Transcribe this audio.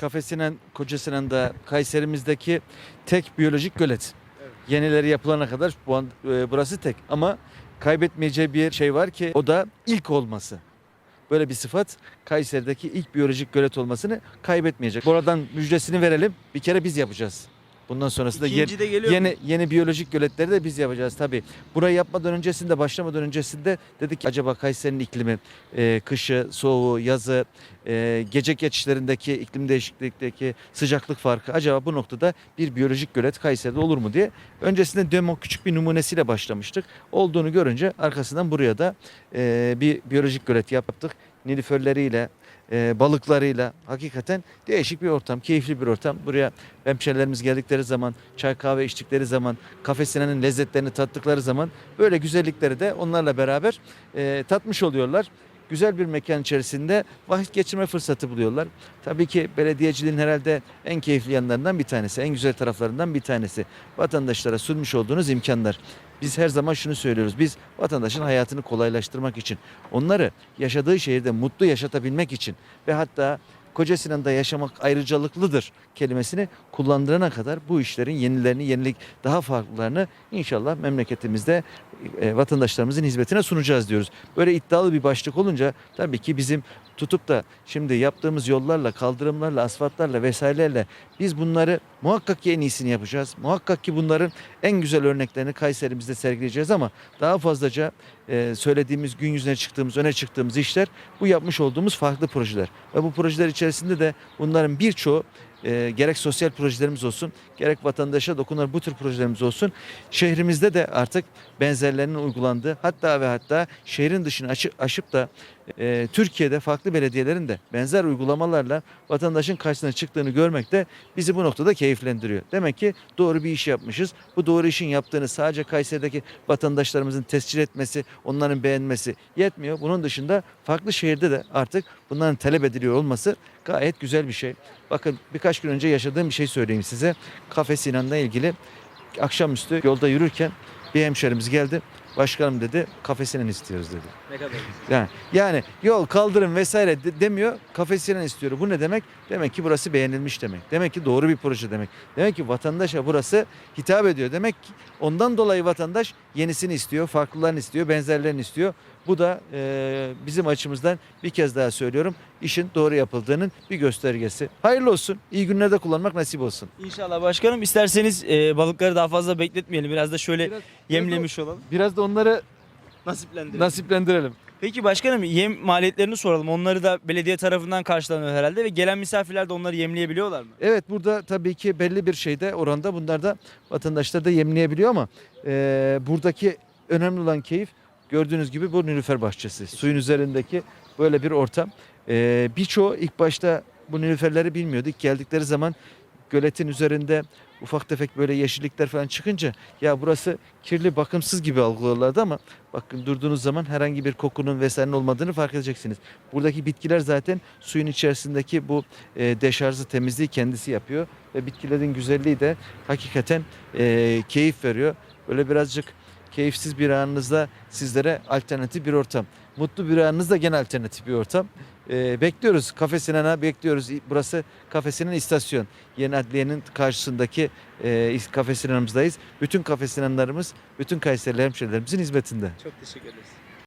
Kafesinan, Kocasinan'da Kayserimizdeki tek biyolojik gölet. Yenileri yapılana kadar bu an- e, burası tek ama kaybetmeyeceği bir şey var ki o da ilk olması. Böyle bir sıfat Kayseri'deki ilk biyolojik gölet olmasını kaybetmeyecek. Buradan müjdesini verelim. Bir kere biz yapacağız. Bundan İkinci de geliyor. Yeni yeni biyolojik göletleri de biz yapacağız tabii. Burayı yapmadan öncesinde, başlamadan öncesinde dedik ki acaba Kayseri'nin iklimi, e, kışı, soğuğu, yazı, e, gece geçişlerindeki iklim değişiklikteki sıcaklık farkı acaba bu noktada bir biyolojik gölet Kayseri'de olur mu diye öncesinde demo küçük bir numunesiyle başlamıştık. Olduğunu görünce arkasından buraya da e, bir biyolojik gölet yaptık. Nilüferleriyle, e, balıklarıyla hakikaten değişik bir ortam, keyifli bir ortam. Buraya hemşerilerimiz geldikleri zaman, çay kahve içtikleri zaman, kafesinenin lezzetlerini tattıkları zaman böyle güzellikleri de onlarla beraber e, tatmış oluyorlar. Güzel bir mekan içerisinde vakit geçirme fırsatı buluyorlar. Tabii ki belediyeciliğin herhalde en keyifli yanlarından bir tanesi, en güzel taraflarından bir tanesi. Vatandaşlara sunmuş olduğunuz imkanlar. Biz her zaman şunu söylüyoruz. Biz vatandaşın hayatını kolaylaştırmak için, onları yaşadığı şehirde mutlu yaşatabilmek için ve hatta Koca Sinan'da yaşamak ayrıcalıklıdır kelimesini kullandırana kadar bu işlerin yenilerini, yenilik daha farklılarını inşallah memleketimizde e, vatandaşlarımızın hizmetine sunacağız diyoruz. Böyle iddialı bir başlık olunca tabii ki bizim tutup da şimdi yaptığımız yollarla, kaldırımlarla, asfaltlarla vesairelerle biz bunları muhakkak ki en iyisini yapacağız. Muhakkak ki bunların en güzel örneklerini Kayserimizde sergileyeceğiz ama daha fazlaca e, söylediğimiz, gün yüzüne çıktığımız, öne çıktığımız işler bu yapmış olduğumuz farklı projeler. Ve bu projeler içerisinde de bunların birçoğu e, gerek sosyal projelerimiz olsun, gerek vatandaşa dokunan bu tür projelerimiz olsun. Şehrimizde de artık benzerlerinin uygulandığı, hatta ve hatta şehrin dışını açı- aşıp da e, Türkiye'de farklı belediyelerin de benzer uygulamalarla vatandaşın karşısına çıktığını görmek de bizi bu noktada keyiflendiriyor. Demek ki doğru bir iş yapmışız. Bu doğru işin yaptığını sadece Kayseri'deki vatandaşlarımızın tescil etmesi, onların beğenmesi yetmiyor. Bunun dışında farklı şehirde de artık bunların talep ediliyor olması gayet güzel bir şey. Bakın birkaç gün önce yaşadığım bir şey söyleyeyim size. Kafe Sinan'la ilgili akşamüstü yolda yürürken bir hemşerimiz geldi. Başkanım dedi Kafe Sinan istiyoruz dedi. Ne kadar yani yol kaldırım vesaire de- demiyor kafesinden istiyor. Bu ne demek? Demek ki burası beğenilmiş demek. Demek ki doğru bir proje demek. Demek ki vatandaşa burası hitap ediyor. Demek ki ondan dolayı vatandaş yenisini istiyor, farklılarını istiyor, benzerlerini istiyor. Bu da e, bizim açımızdan bir kez daha söylüyorum işin doğru yapıldığının bir göstergesi. Hayırlı olsun. İyi günlerde kullanmak nasip olsun. İnşallah başkanım isterseniz e, balıkları daha fazla bekletmeyelim. Biraz da şöyle Biraz- yemlemiş olalım. Biraz da onları Nasiplendirelim. nasiplendirelim. Peki başkanım yem maliyetlerini soralım. Onları da belediye tarafından karşılanıyor herhalde ve gelen misafirler de onları yemleyebiliyorlar mı? Evet burada tabii ki belli bir şeyde oranda bunlar da vatandaşlar da yemleyebiliyor ama e, buradaki önemli olan keyif gördüğünüz gibi bu nilüfer bahçesi. Suyun üzerindeki böyle bir ortam. E, birçoğu ilk başta bu nilüferleri bilmiyordu. İlk geldikleri zaman göletin üzerinde ufak tefek böyle yeşillikler falan çıkınca ya burası kirli bakımsız gibi algılıyorlardı ama bakın durduğunuz zaman herhangi bir kokunun vesairenin olmadığını fark edeceksiniz. Buradaki bitkiler zaten suyun içerisindeki bu e, deşarjı temizliği kendisi yapıyor ve bitkilerin güzelliği de hakikaten e, keyif veriyor. Böyle birazcık keyifsiz bir anınızda sizlere alternatif bir ortam. Mutlu bir anınızda gene alternatif bir ortam. E, bekliyoruz. Kafe Sinan'a bekliyoruz. Burası Kafe Sinan istasyon. Yeni adliyenin karşısındaki e, Kafe. Bütün Kafe bütün Kayserili hemşehrilerimizin hizmetinde. Çok teşekkür ederiz.